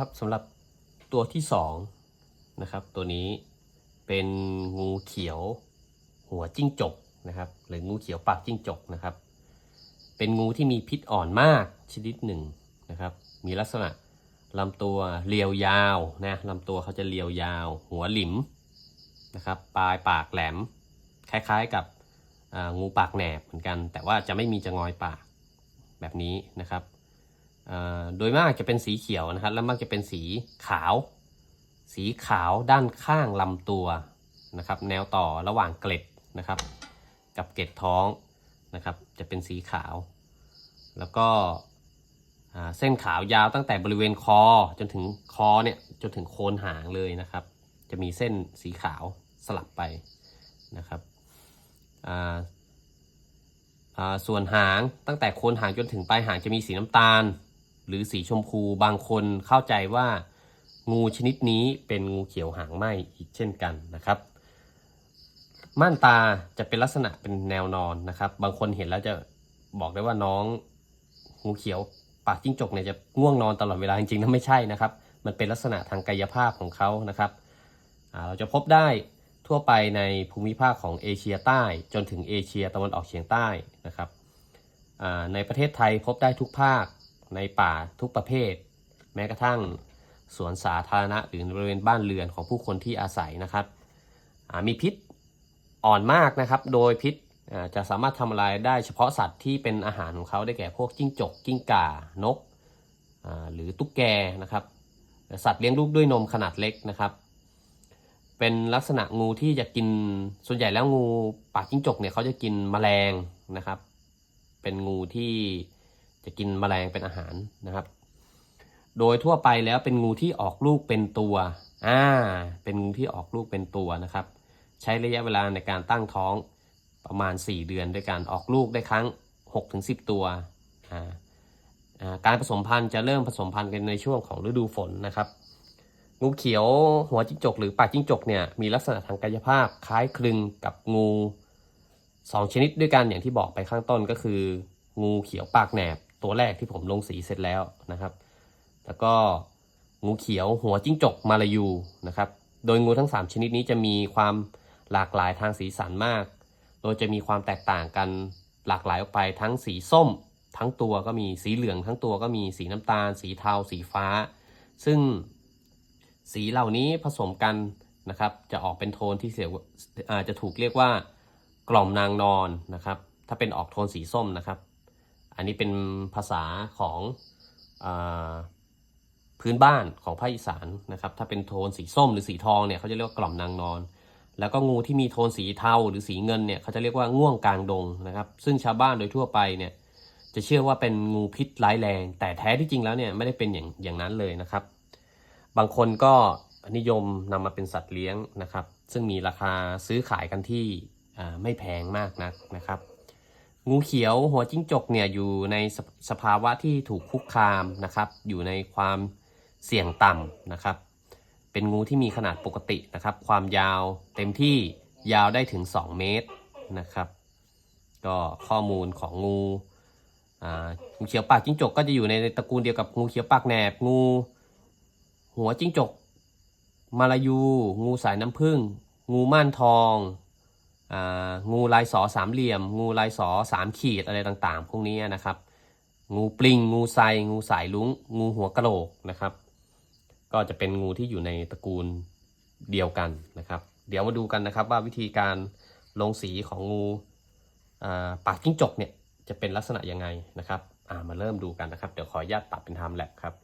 ครับสำหรับตัวที่สองนะครับตัวนี้เป็นงูเขียวหัวจิ้งจกนะครับหรืองูเขียวปากจิ้งจกนะครับ เป็นงูที่มีพิษอ่อนมากชนิดหนึ่งนะครับมีลักษณะลำตัวเรียวยาวนะลำตัวเขาจะเรียวยาว หัวหลิมนะครับปลายปากแหลม คล้ายๆกับงูปากแหนบเหมือนกัน แต่ว่าจะไม่มีจะงอยปากแบบนี้นะครับ โดยมากจะเป็นสีเขียวนะครับ แล้วมักจะเป็นสีขาว สีขาวด้านข้างลำตัวนะครับ แนวต่อระหว่างเกล็ดนะครับ กับเกล็ดท้องนะครับ จะเป็นสีขาว แล้วก็เส้นขาวยาวตั้งแต่บริเวณคอจนถึงคอเนี่ยจนถึงโคนหางเลยนะครับ จะมีเส้นสีขาวสลับไปนะครับส่วนหางตั้งแต่โคนหางจนถึงปลายหางจะมีสีน้ำตาล หรือสีชมพูบางคนเข้าใจว่างูชนิดนี้เป็นงูเขียวหางไหมอีกเช่นกันนะครับ ม่านตาจะเป็นลักษณะเป็นแนวนอนนะครับ บางคนเห็นแล้วจะบอกได้ว่าน้องงูเขียวปากจิ้งจกเนี่ยจะง่วงนอนตลอดเวลาจริงๆแล้วไม่ใช่นะครับ มันเป็นลักษณะทางกายภาพของเขานะครับเราจะพบได้ทั่วไปในภูมิภาคของเอเชียใต้จนถึงเอเชียตะวันออกเฉียงใต้นะครับในประเทศไทยพบได้ทุกภาค ในป่าทุกประเภท แม้กระทั่งสวนสาธารณะหรือบริเวณบ้านเรือนของผู้คนที่อาศัยนะครับมีพิษอ่อนมากนะครับ โดยพิษจะสามารถทำลายได้เฉพาะสัตว์ที่เป็นอาหารของเขาได้แก่พวกจิ้งจก กิ้งก่านก หรือตุ๊กแกนะครับ สัตว์เลี้ยงลูกด้วยนมขนาดเล็กนะครับ เป็นลักษณะงูที่จะกินส่วนใหญ่แล้วงูปากจิ้งจกเนี่ยเขาจะกินแมลงนะครับ เป็นงูที่ จะกินแมลงเป็นอาหารนะครับ โดยทั่วไปแล้วเป็นงูที่ออกลูกเป็นตัว อ่า เป็นงูที่ออกลูกเป็นตัวนะครับ ใช้ระยะเวลาในการตั้งท้องประมาณ 4 เดือนด้วยการออกลูกได้ครั้ง 6-10 ตัวอ่าอ่าการผสมพันธุ์จะเริ่มผสมพันธุ์กันในช่วงของฤดูฝนนะครับ งูเขียวหัวจิ้งจกหรือปากจิ้งจกเนี่ยมีลักษณะทางกายภาพคล้ายคลึงกับงู 2 ชนิดด้วยกันอย่างที่บอกไปข้างต้นก็คือ งูเขียวปากแหนบ ตัวแรกที่ผมลงสีเสร็จแล้วนะครับ แล้วก็งูเขียวหัวจิ้งจกมาลายูนะครับ โดยงูทั้ง 3 ชนิดนี้จะมีความหลากหลายทางสีสันมาก โดยจะมีความแตกต่างกันหลากหลายออกไปทั้งสีส้ม ทั้งตัวก็มีสีเหลืองทั้งตัวก็มีสีน้ำตาล สีเทา สีฟ้า ซึ่งสีเหล่านี้ผสมกันนะครับ จะออกเป็นโทนที่เสียอ่าจะถูกเรียกว่ากล่อมนางนอนนะครับ ถ้าเป็นออกโทนสีส้มนะครับ อันนี้เป็นภาษาของอพื้นบ้านของภาคอีสานนะครับ ถ้าเป็นโทนสีส้มหรือสีทองเนี่ยเขาจะเรียกว่ากล่อมนางนอน แล้วก็งูที่มีโทนสีเทาหรือสีเงินเนี่ยเขาจะเรียกว่าง่วงกลางดงนะครับ ซึ่งชาวบ้านโดยทั่วไปเนี่ยจะเชื่อว่าเป็นงูพิษร้ายแรง แต่แท้ที่จริงแล้วเนี่ยไม่ได้เป็นอย่างอย่างนั้นเลยนะครับ บางคนก็นิยมนำมาเป็นสัตว์เลี้ยงนะครับ ซึ่งมีราคาซื้อขายกันที่ไม่แพงมากนักนะครับ งูเขียวหัวจิ้งจกเนี่ยอยู่ในสภสภาวะที่ถูกคุกคามนะครับ อยู่ในความเสี่ยงต่ำนะครับ เป็นงูที่มีขนาดปกตินะครับ ความยาวเต็มที่ยาวได้ถึง 2 เมตรนะครับ ก็ข้อมูลของงูงูเขียวปากจิ้งจกก็จะอยู่ในตระกูลเดียวกับงูเขียวปากแหนบงูหัวจิ้งจกมาลายู งูสายน้ำผึ้งงูม่านทอง งูลายสอสามเหลี่ยม งูลายสอสามขีดอะไรต่างๆ พวกนี้นะครับ งูปลิง งูไซงูสายลุงงูหัวกะโหลกนะครับ ก็จะเป็นงูที่อยู่ในตระกูลเดียวกันนะครับ เดี๋ยวมาดูกันนะครับว่าวิธีการลงสีของงูปากจิ้งจกเนี่ยจะเป็นลักษณะยังไงนะครับามาเริ่มดูกันนะครับ เดี๋ยวขออนุญาตปรับเป็นไทม์แลปครับ